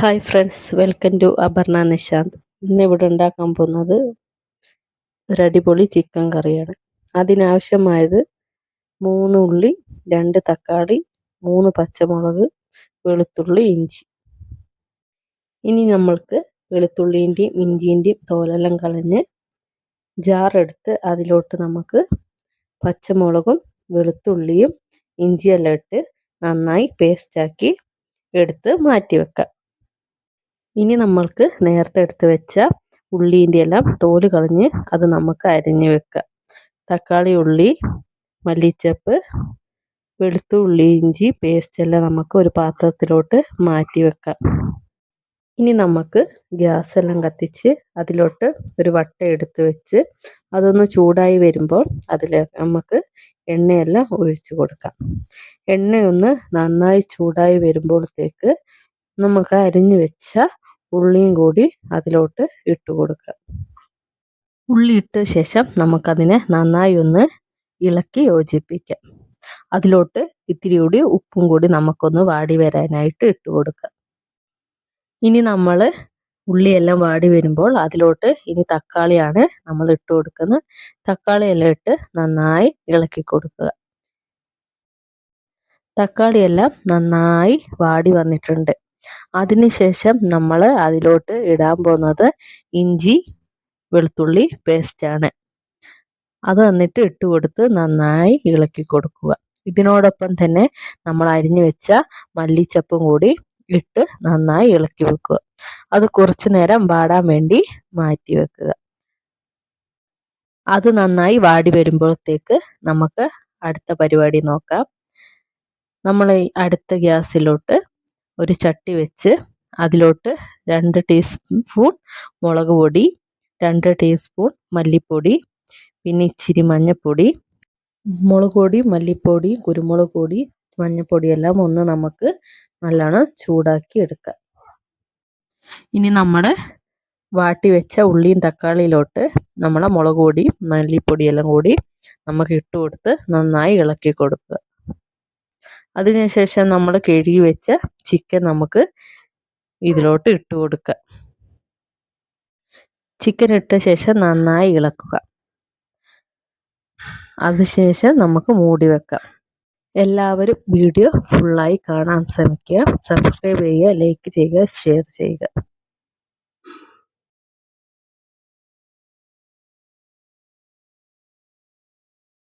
Hi friends welcome to Aparna Nishant ഇന്ന് ഇവിടെ ഉണ്ടാക്കാൻ പോകുന്നത് ഒരു അടിപൊളി ചിക്കൻ കറിയാണ്. അതിനാവശ്യമായത് മൂന്ന് ഉള്ളി രണ്ട് തക്കാളി മൂന്ന് പച്ചമുളക് വെളുത്തുള്ളി ഇഞ്ചി. ഇനി നമ്മൾക്ക് വെളുത്തുള്ളിന്റെയും ഇഞ്ചിന്റെയും തോലെല്ലാം കളഞ്ഞ് ജാറെടുത്ത് അതിലോട്ട് നമുക്ക് പച്ചമുളകും വെളുത്തുള്ളിയും ഇഞ്ചിയെല്ലാം ഇട്ട് നന്നായി പേസ്റ്റാക്കി എടുത്ത് മാറ്റി വെക്കാം ഇനി നമ്മൾക്ക് നേരത്തെ എടുത്ത് വെച്ച ഉള്ളീന്റെ എല്ലാം തോൽ കളഞ്ഞ് അത് നമുക്ക് അരിഞ്ഞ് വെക്കാം. തക്കാളി ഉള്ളി മല്ലിച്ചപ്പ് വെളുത്തുള്ളി ഇഞ്ചി പേസ്റ്റ് എല്ലാം നമുക്ക് ഒരു പാത്രത്തിലോട്ട് മാറ്റി വെക്കാം. ഇനി നമുക്ക് ഗ്യാസ് എല്ലാം കത്തിച്ച് അതിലോട്ട് ഒരു വട്ട എടുത്ത് വെച്ച് അതൊന്ന് ചൂടായി വരുമ്പോൾ അതിൽ നമുക്ക് എണ്ണയെല്ലാം ഒഴിച്ചു കൊടുക്കാം. എണ്ണയൊന്ന് നന്നായി ചൂടായി വരുമ്പോഴത്തേക്ക് നമുക്ക് അരിഞ്ഞു വെച്ച ഉള്ളിയും കൂടി അതിലോട്ട് ഇട്ട് കൊടുക്കുക. ഉള്ളി ഇട്ട ശേഷം നമുക്കതിനെ നന്നായി ഒന്ന് ഇളക്കി യോജിപ്പിക്കാം. അതിലോട്ട് ഇത്തിരി കൂടി ഉപ്പും കൂടി നമുക്കൊന്ന് വാടി വരാനായിട്ട് ഇട്ട് കൊടുക്കാം. ഇനി നമ്മൾ ഉള്ളിയെല്ലാം വാടി വരുമ്പോൾ അതിലോട്ട് ഇനി തക്കാളിയാണ് നമ്മൾ ഇട്ട് കൊടുക്കുന്നത്. തക്കാളിയെല്ലാം ഇട്ട് നന്നായി ഇളക്കി കൊടുക്കുക. തക്കാളിയെല്ലാം നന്നായി വാടി വന്നിട്ടുണ്ട്. അതിനുശേഷം നമ്മൾ അതിലോട്ട് ഇടാൻ പോകുന്നത് ഇഞ്ചി വെളുത്തുള്ളി പേസ്റ്റാണ് അത് എന്നിട്ട് ഇട്ട് കൊടുത്ത് നന്നായി ഇളക്കി കൊടുക്കുക. ഇതിനോടൊപ്പം തന്നെ നമ്മൾ അരിഞ്ഞു വെച്ച മല്ലിച്ചപ്പും കൂടി ഇട്ട് നന്നായി ഇളക്കി വെക്കുക. അത് കുറച്ചു നേരം വാടാൻ വേണ്ടി മാറ്റി വെക്കുക. അത് നന്നായി വാടി വരുമ്പോഴത്തേക്ക് നമുക്ക് അടുത്ത പരിപാടി നോക്കാം. നമ്മൾ അടുത്ത ഗ്യാസിലോട്ട് ഒരു ചട്ടി വെച്ച് അതിലോട്ട് രണ്ട് ടീസ്പൂൺ മുളക് പൊടി രണ്ട് ടീസ്പൂൺ മല്ലിപ്പൊടി പിന്നെ ഇച്ചിരി മഞ്ഞൾപ്പൊടി മുളക് പൊടി മല്ലിപ്പൊടി കുരുമുളക് പൊടി മഞ്ഞൾപ്പൊടി എല്ലാം ഒന്ന് നമുക്ക് നല്ലോണം ചൂടാക്കി എടുക്കാം. ഇനി നമ്മുടെ വാട്ടി വെച്ച ഉള്ളിയും തക്കാളിയിലോട്ട് നമ്മളെ മുളക് പൊടി മല്ലിപ്പൊടിയെല്ലാം കൂടി നമുക്ക് ഇട്ട് കൊടുത്ത് നന്നായി ഇളക്കി കൊടുക്കുക. അതിനുശേഷം നമ്മൾ കഴുകി വെച്ച ചിക്കൻ നമുക്ക് ഇതിലോട്ട് ഇട്ട് കൊടുക്കുക ചിക്കൻ ഇട്ട ശേഷം നന്നായി ഇളക്കുക. അതിനുശേഷം നമുക്ക് മൂടി വെക്കാം. എല്ലാവരും വീഡിയോ ഫുള്ളായി കാണാൻ ശ്രമിക്കുക. സബ്സ്ക്രൈബ് ചെയ്യുക ലൈക്ക് ചെയ്യുക ഷെയർ ചെയ്യുക.